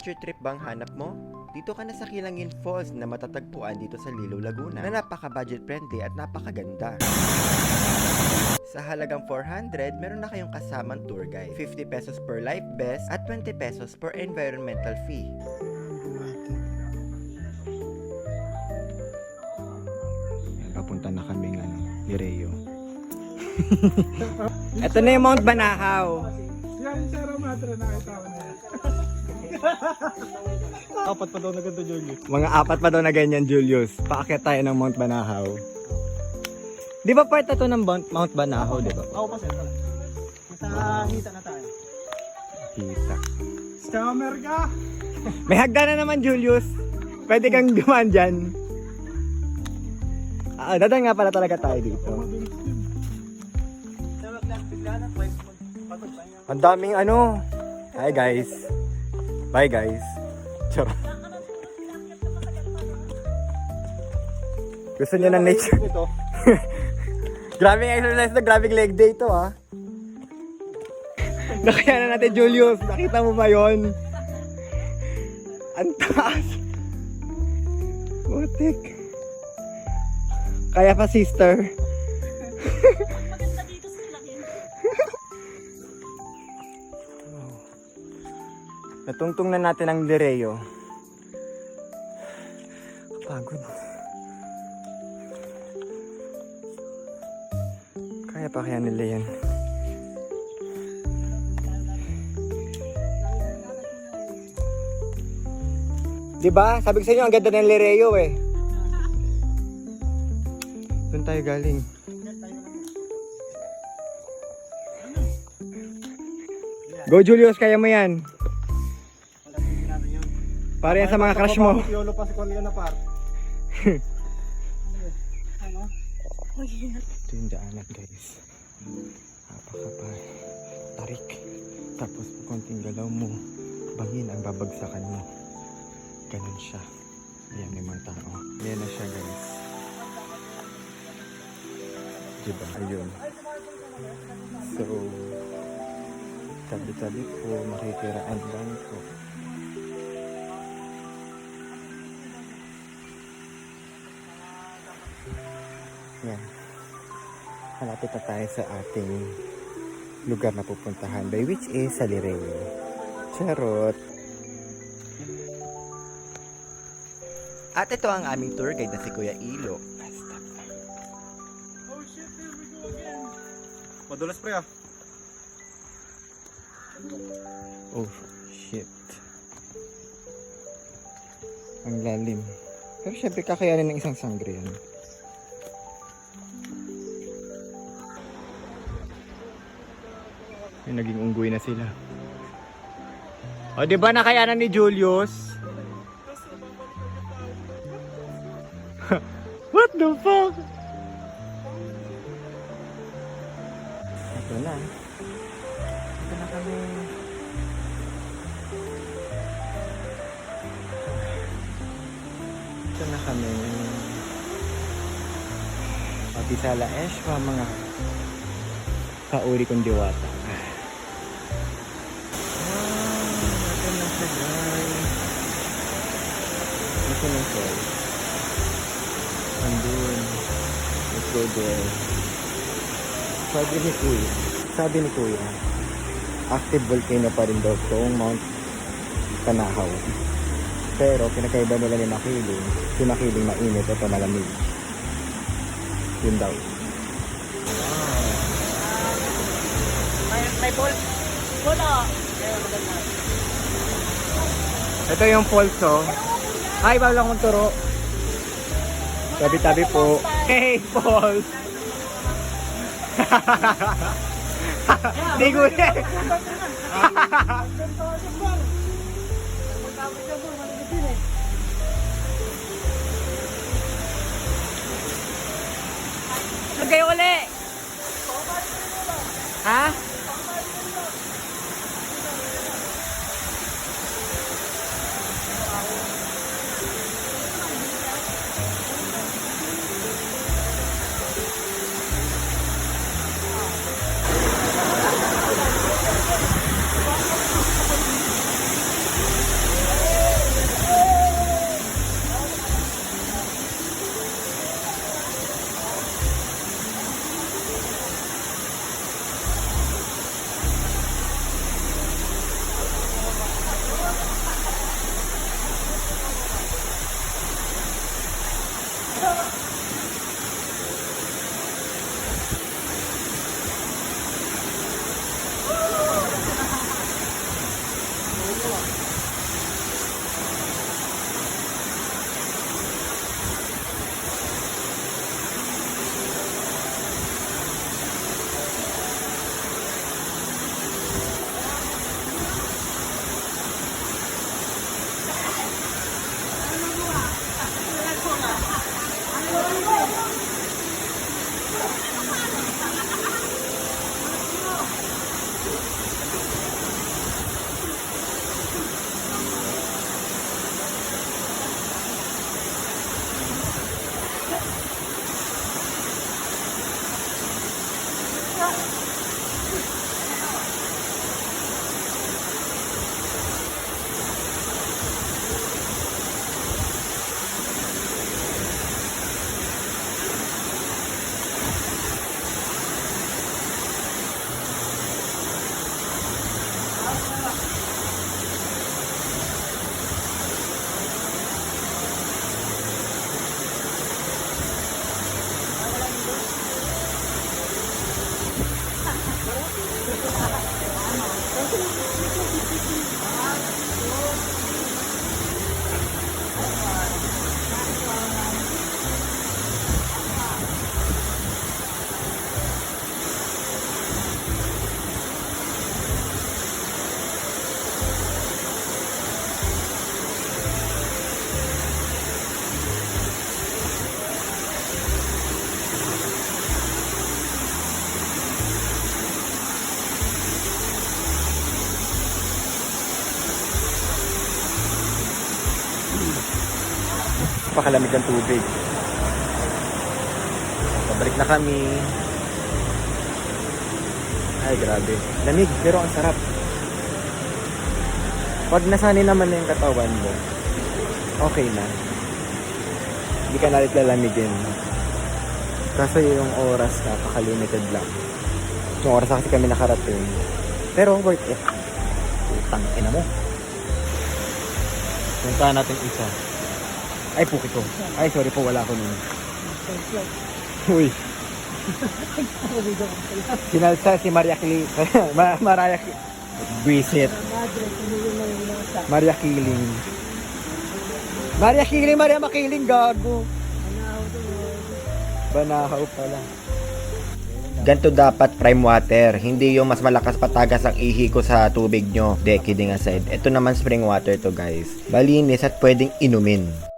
nature trip bang hanap mo? Dito ka na sa Kilangin Falls na matatagpuan dito sa Lilow, Laguna na napaka-budget friendly at napakaganda. Sa halagang 400, meron na kayong kasamang tour guide. 50 pesos per life vest at 20 pesos per environmental fee. Papunta na kami ng ano, Lireo. Ito na yung Mount Banahaw. Yan, Sarah Madre, nakita ko na yan. Apat pa daw na ganito, Julius. Mga apat pa daw na ganyan, Julius. Paakyat tayo ng Mount Banahaw. Di ba part na to ng Mount, Mount Banahaw, di ba? Ako pa, sir. Sa hita na tayo. Kita. Scammer ka! May hagdan na naman, Julius. Pwede kang dumaan dyan. Ah, dadaan nga pala talaga tayo dito. Ang daming ano. Hi guys. Bye guys. Charot. Gusto niyo ng nature? Grabe exercise na, grabe leg day ito ah. Nakaya na natin Julius, nakita mo ba yon? Ang taas. Putik. Kaya pa sister. Natungtong na natin ang Lereo. Kapagod. Kaya pa kaya nila yan. Diba? Sabi ko sa inyo, ang ganda ng Lereo eh. Doon tayo galing. Go Julius, kaya mo yan. Para yan sa mga crush mo. Piolo pa si Corleone na par. Ano? Ito yung daanan guys. Napakapal. Tarik. Tapos konting galaw mo, bangin ang babagsakan mo. Ganun siya. Ayan yung mga tao. Ayan na siya guys. Diba? Ayun. So, tabi-tabi po, makikiraan lang po. Yan. Malapit na tayo sa ating lugar na pupuntahan by which is Salireo. Charot. At ito ang aming tour guide na si Kuya Ilo. Oh shit, here we go again. Madulas pre ah. Oh, shit. Ang lalim. Pero syempre kakayanin ng isang sangre yan. May naging unggoy na sila. O, di ba nakayanan ni Julius? What the fuck? Ito na. Ito na kami. Ito na kami. Papisala Eshwa, mga kauri kong diwata. Ito na siya. Andun. Let's go there. Sabi ni Kuya, sabi ni Kuya, active volcano pa rin daw itong Mount Kanahaw. Pero pinakaiba nila ni Makiling, si Makiling mainit, ito malamig. Yun daw. May, may ball. Bola! Ito yung falls, oh. Ay, bawal ako magturo. Tabi-tabi po. Hey, falls! Di ko eh. Kayo uli? Ha? Pakalamig ng tubig. Pabalik na kami. Ay, grabe. Lamig, pero ang sarap. Pag nasanay naman na yung katawan mo, okay na. Hindi ka nalit lalamigin. Kasi yung oras, napaka-limited lang. Yung oras na kasi kami nakarating. Pero worth it. Putang ina mo. Puntahan natin isa. Ay, puki ko. Ay, sorry po, wala ko nun. Uy. Sinalsa si Maria Kili. Ma Maria Ki... Visit. Maria Kiling. Maria Kiling, Maria Makiling, gago. Banahaw pala. Ganto dapat prime water, hindi yung mas malakas patagas ang ihi ko sa tubig nyo. De, kidding aside. Ito naman spring water to guys. Malinis at pwedeng inumin.